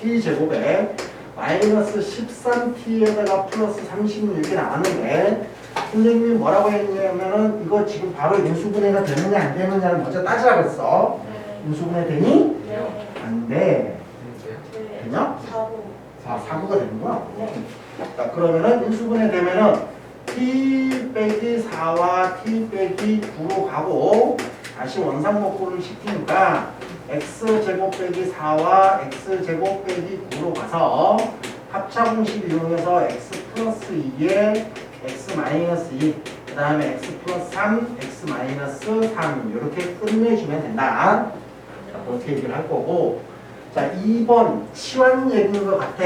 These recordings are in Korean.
t제곱에 마이너스 13t에다가 플러스 36이 나왔는데 선생님이 뭐라고 했냐면은 이거 지금 바로 인수분해가 되느냐 안 되느냐를 먼저 따지라고 했어 인수분해 되니? 네. 안 돼. 네. 되냐? 사고. 아, 사구가 되는구나. 네. 자, 그러면은 인수분해 되면은 t 빼기 4와 t 빼기 9로 가고 다시 원상복구를 시키니까 x 제곱 빼기 4와 x 제곱 빼기 9로 가서 합차 공식 이용해서 x 플러스 2에 x 마이너스 2, 그 다음에 x 플러스 3, x 마이너스 3 이렇게 끝내주면 된다. 자, 그렇게 얘기를 할 거고 자 2번 치환 얘기인 것 같아.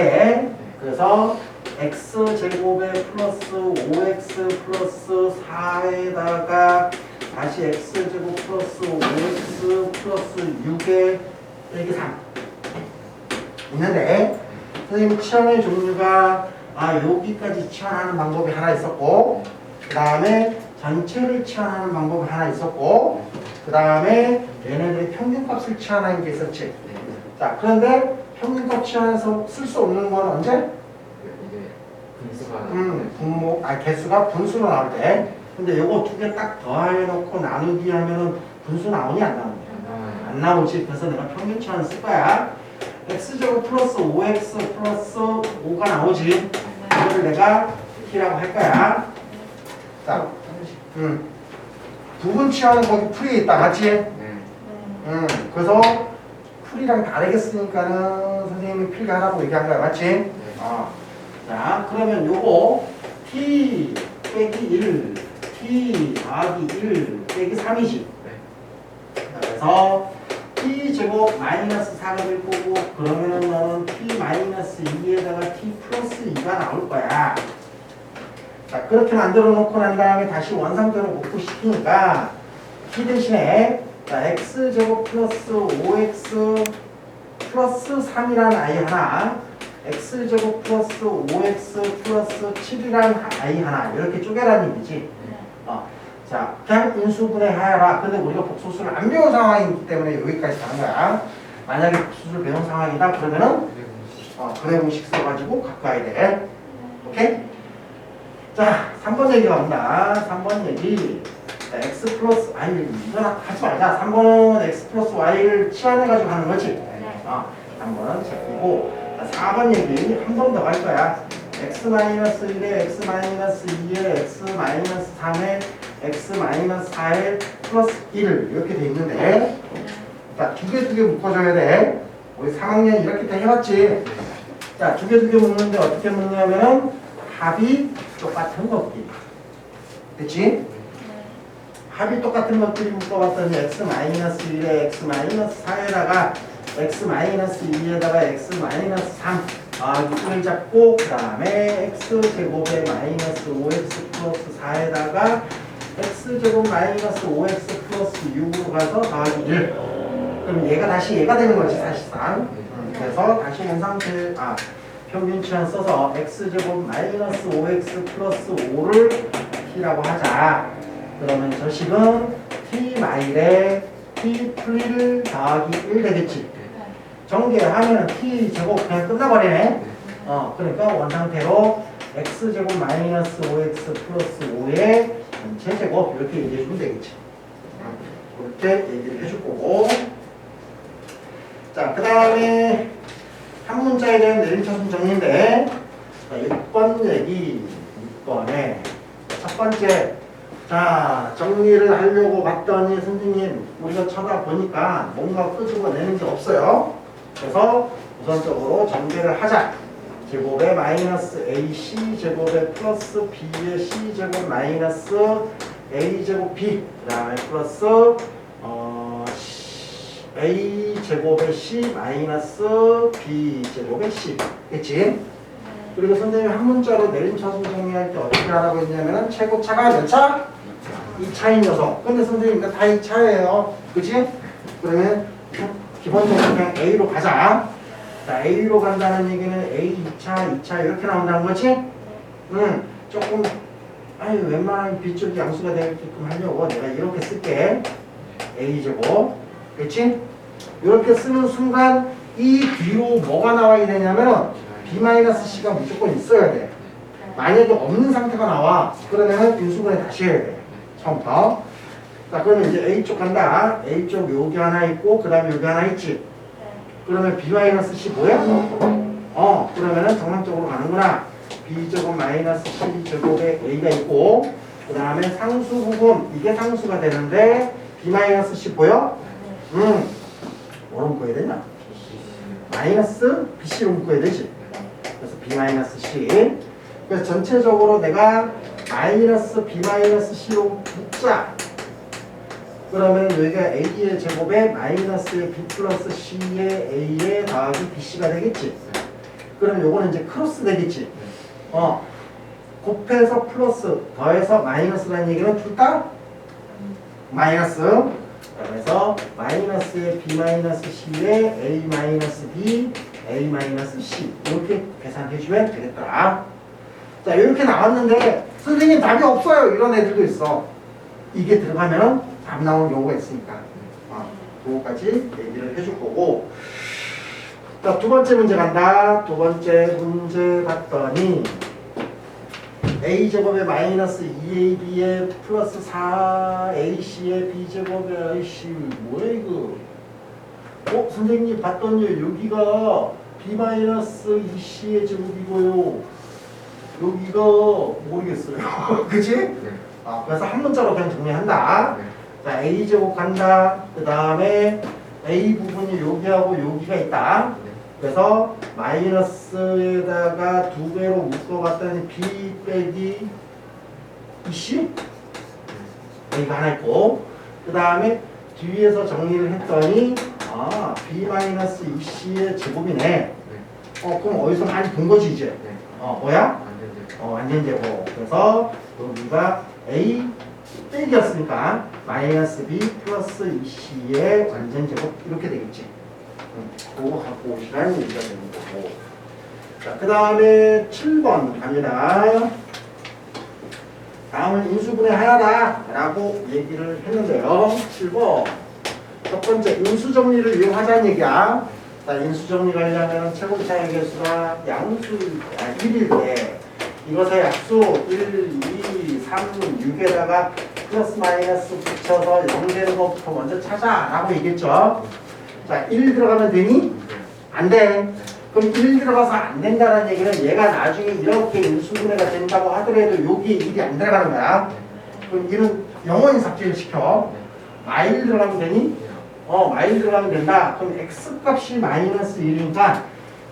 그래서 x 제곱에 플러스 5x 플러스 4에다가 다시 x 제곱 플러스 5x 플러스 6에 빼기 3 있는데 선생님 치환의 종류가 아 여기까지 치환하는 방법이 하나 있었고 그 다음에 전체를 치환하는 방법이 하나 있었고 그 다음에 얘네들의 평균값을 치환하는 게 있었지 자 그런데 평균값 치환해서 쓸 수 없는 건 언제? 이게 분수가 음, 분모, 아, 개수가 분수로 나올 때. 근데 요거 두 개 딱 더해놓고 나누기 하면은 분수 나오니 안 나오니? 아, 안 나오지. 그래서 내가 평균 치환을 쓸 거야. x제곱 플러스 5x 플러스 5가 나오지. 이걸 내가 t라고 할 거야. 자, 음. 부분 치환은 거기 풀이 있다, 맞지? 네. 네. 음, 그래서 풀이랑 다르게 쓰니까는 선생님이 필기 하라고 얘기한 거야, 맞지? 네. 어. 자, 그러면 요거 t 빼기 1, t 더하기 1 빼기 3이지. 그래서 t 제곱 마이너스 4가 될 거고 그러면은 너는 t 마이너스 2에다가 t 플러스 2가 나올 거야. 자, 그렇게 만들어 놓고 난 다음에 다시 원상태로 복구시키니까 t 대신에 자, x 제곱 플러스 5x 플러스 3이라는 아이 하나 x 제곱 플러스 5x 플러스 7이라는 아이 하나 이렇게 쪼개라는 얘기지. 어, 자, 그냥 인수분해 하여라. 근데 우리가 복소수를 안 배운 상황이기 때문에 여기까지 가는 거야. 만약에 복소수를 배운 상황이다 그러면은 어, 분해 공식 써가지고 갖고 와야 돼. 오케이? 자, 3번 얘기가 온다. 3번 얘기. 자, x 플러스, 아니, 이건 하지 말자. 3번은 x 플러스 y를 치환해가지고 하는 거지. 네. 어, 3번은 제끼고. 자, 4번 얘기 한 번 더 갈 거야. X 마이너스 1에 x 마이너스 2에 x 마이너스 3에 x 마이너스 4에 플러스 1 이렇게 돼 있는데 자, 두 개 두 개 묶어줘야 돼. 우리 3학년 이렇게 다 해왔지. 자, 두 개 두 개 묶는데 어떻게 묶냐면은 합이 똑같은 것끼리. 됐지? 합이 똑같은 것끼리 묶어봤더니 x 마이너스 1에 x 마이너스 4에다가 x 마이너스 2에다가 x 마이너스 3 아, 6을 잡고 그 다음에 x 제곱에 마이너스 5x 플러스 4에다가 x 제곱 마이너스 5x 플러스 6으로 가서 더하기 1 그럼 얘가 다시 얘가 되는 거지 사실상. 음, 그래서 다시 원상태 아 평균 치환 써서 x 제곱 마이너스 5x 플러스 5를 t라고 하자. 그러면 저 식은 t 마일에 t 플리를 더하기 1 되겠지. 정계하면 t 제곱 그냥 끝나버리네 어 그러니까 원상태로 x 제곱 마이너스 5x 플러스 5의 전체 제곱 이렇게 얘기해 주면 되겠지. 어, 그렇게 얘기를 해줄 거고. 자 그 다음에 한 문자에 대한 내림차순 정리인데 자, 6번 얘기 6번에 첫 번째. 자 정리를 하려고 봤더니 선생님 우리가 쳐다보니까 뭔가 끄집어내는 게 없어요. 그래서 우선적으로 전개를 하자 제곱에 마이너스 AC 제곱에 플러스 B의 C 제곱 마이너스 A 제곱 B 그 다음에 플러스 어, A 제곱에 C 마이너스 B 제곱에 C 됐지? 그리고 선생님이 한 문자로 내림차순 정리할 때 어떻게 하라고 했냐면은 최고차가 몇 차? 2차인 녀석 근데 선생님 이거 다 2차예요 그치? 그러면 기본적으로 그냥 A로 가자 자 A로 간다는 얘기는 A 2차, 2차 이렇게 나온다는 거지? 응 조금 아니 웬만하면 B쪽이 양수가 되게끔 하려고 내가 이렇게 쓸게 A제곱 그치? 이렇게 쓰는 순간 이 뒤로 뭐가 나와야 되냐면 B-C가 무조건 있어야 돼. 만약에 없는 상태가 나와 그러면은 인수분해 다시 해야 돼. 처음부터. 자 그러면 이제 A쪽 간다. A쪽 여기 하나 있고 그 다음에 여기 하나 있지. 그러면 B-C 뭐야? 어 그러면은 정상적으로 가는구나. B제곱 마이너스 12 제곱에 A가 있고 그 다음에 상수 부분 이게 상수가 되는데 B-C 보여? 응. 뭐로 묶어야 되냐? 마이너스 BC로 묶어야 되지. 그래서 B-C. 그래서 전체적으로 내가 마이너스 B-C로 묶자. 그러면 여기가 A의 제곱에 마이너스 B 플러스 C의 A의 더하기 BC가 되겠지. 그럼 요거는 이제 크로스 되겠지. 어. 곱해서 플러스 더해서 마이너스라는 얘기는 둘 다 마이너스. 그래서 마이너스의 B 마이너스 C의 A 마이너스 B, A 마이너스 C 이렇게 계산해 주면 되겠더라. 자 이렇게 나왔는데 선생님 답이 없어요 이런 애들도 있어. 이게 들어가면 답 나오는 경우가 있으니까. 어, 그거까지 얘기를 해줄 거고. 자, 두 번째 문제 간다. 두 번째 문제 봤더니 a제곱에 마이너스 2ab에 플러스 4ac에 b제곱에 ac 뭐야 이거? 어? 선생님 봤더니 여기가 b 마이너스 2c의 제곱이고요. 여기가 모르겠어요. 그치? 네. 아, 그래서 한 문자로 그냥 정리한다. 네. 자, A 제곱 간다. 그 다음에 A 부분이 여기하고 여기가 있다. 네. 그래서 마이너스에다가 두 배로 묶어봤더니 B 빼기 이씨 A가 하나 있고 그 다음에 뒤에서 정리를 했더니 아 B 마이너스 이씨의 제곱이네. 네. 어 그럼 어디서 많이 본 거지 이제. 네. 어 뭐야? 어, 완전 제곱. 그래서 여기가 A 빼기였으니까 마이너스 B 플러스 2C의 완전 제곱 이렇게 되겠지. 음, 그거 갖고 오시라는 얘기가 되는 거고. 자, 그 다음에 7번 갑니다. 다음은 인수분해 하나다 라고 얘기를 했는데요. 7번. 첫 번째 인수정리를 이용하자는 얘기야. 자, 인수정리를 하려면 최고차의 개수가 양수 아, 1일 때 이것의 약수 1, 2, 3, 6에다가 플러스 마이너스 붙여서 0 되는 것부터 먼저 찾아라고 얘기했죠. 자, 1 들어가면 되니? 네. 안 돼. 그럼 1 들어가서 안 된다는 얘기는 얘가 나중에 이렇게 인수분해가 된다고 하더라도 여기에 1이 안 들어가는 거야. 그럼 1은 영원히 삭제를 시켜. 마일 들어가면 되니? 네. 어, 마일 들어가면 된다. 그럼 x 값이 마이너스 1이니까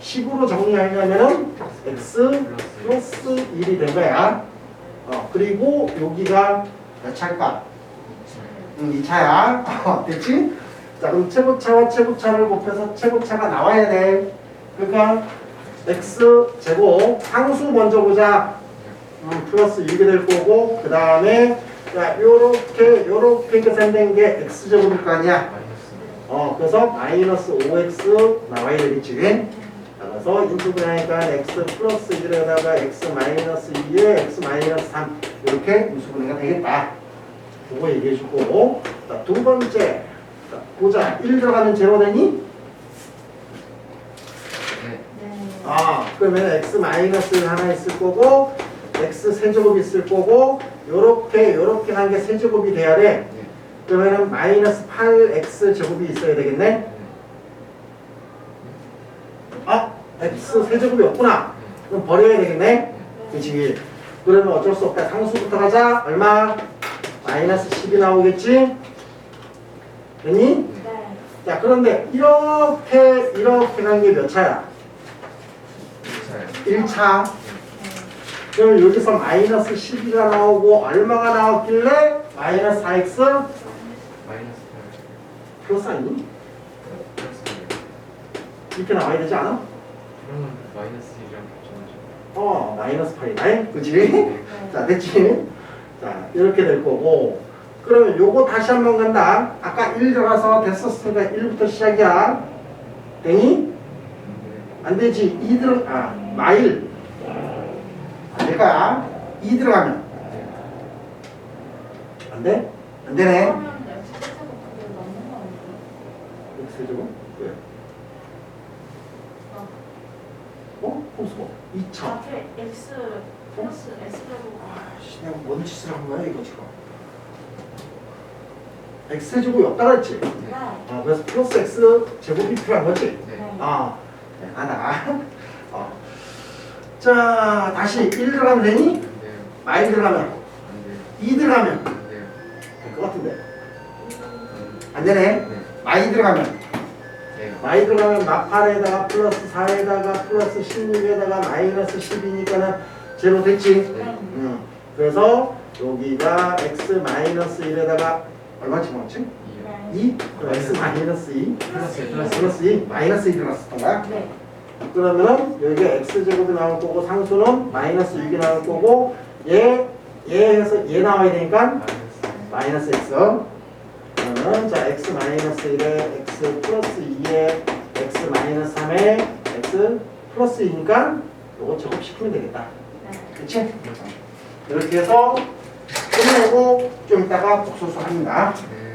10으로 정리하려면은 x 플러스 1이 된 거야. 어, 그리고 여기가 몇 차일까? 음, 2차야. 어, 됐지? 자, 그럼 최고차와 최고차를 곱해서 최고차가 나와야 돼. 그러니까 x 제곱 상수 먼저 보자. 음, 플러스 6이 될 거고 그 다음에 자, 요렇게 요렇게 계산된 게 x 제곱일 거 아니야. 어, 그래서 마이너스 5x 나와야 되겠지. 그래서 인수분해하니까 x 플러스 1에다가 x 마이너스 2에 x 마이너스 3 이렇게 인수분해가 되겠다. 그거 얘기해 줄 거고. 자, 두 번째. 자, 보자. 1 들어가면 제로 되니? 네. 아, 그러면 x 마이너스 하나 있을 거고, x 세제곱 있을 거고, 요렇게, 요렇게 한 게 세제곱이 돼야 돼. 네. 그러면은 마이너스 8x 제곱이 있어야 되겠네? 아, x 세제곱이 없구나. 그럼 버려야 되겠네? 그치? 그러면 어쩔 수 없다. 상수부터 가자. 얼마? 마이너스 10이 나오겠지? 됐니? 자, 그런데 이렇게, 이렇게 간 게 몇 차야? 네. 1차. 그럼 여기서 마이너스 12가 나오고 얼마가 나왔길래 마이너스 4x 마이너스 8. 플러스 아니니? 플러스 8. 이렇게 나와야 되지 않아? 그러면 마이너스 1이랑 겹쳐가지고. 어, 마이너스 8이다. 그지? 네. 자, 됐지? 자, 이렇게 될 거고. 그러면 요거 다시 한 번 간다. 아까 1 들어가서 됐었으니까 1부터 시작이야. 네. 안 되지. 2 들어, 아, 마일. 안될 거야. 2 들어가면. 안 돼? 안 되네. 그러면 X 제곱 그게 맞는 거 아니에요? 세제곱? 호수고 2000 앞에 x 플러스 s 제곱 아씨 내가 뭔 짓을 한 거야 이거 지금 x 제곱이 없다 그랬지? 네. 아, 그래서 플러스 x 제곱이 필요한 거지? 네. 아, 네, 하나. 어. 자, 다시 1 들어가면 되니? 안 돼요. 마이 들어가면, 안 돼요. 2 들어가면 안 돼요. 될것 같은데. 음, 안 되네. 네. 마이 들어가면, 마이 들어가면 마팔에다가 플러스 4에다가 플러스 16에다가 마이너스 10이니까는 제로 됐지? 네. 음. 그래서 여기가 x 마이너스 1에다가 얼마 집어넣지? 이요. 2? 그럼 x 마이너스 2? 플러스 플러스 플러스 2? 마이너스 2 들어갔었던 거야? 네. 그러면은 여기가 x-제곱이 나올 거고 상수는 마이너스 6이 나올 거고 얘, 얘에서 얘 나와야 되니까. 마이너스 x 그러면 자 x 마이너스 1에 x 플러스 2에 x 마이너스 3에 x 플러스 2니까 요거 제곱시키면 되겠다 네. 그치? 이렇게 해서 끝내고 좀 이따가 복소수 합니다 네.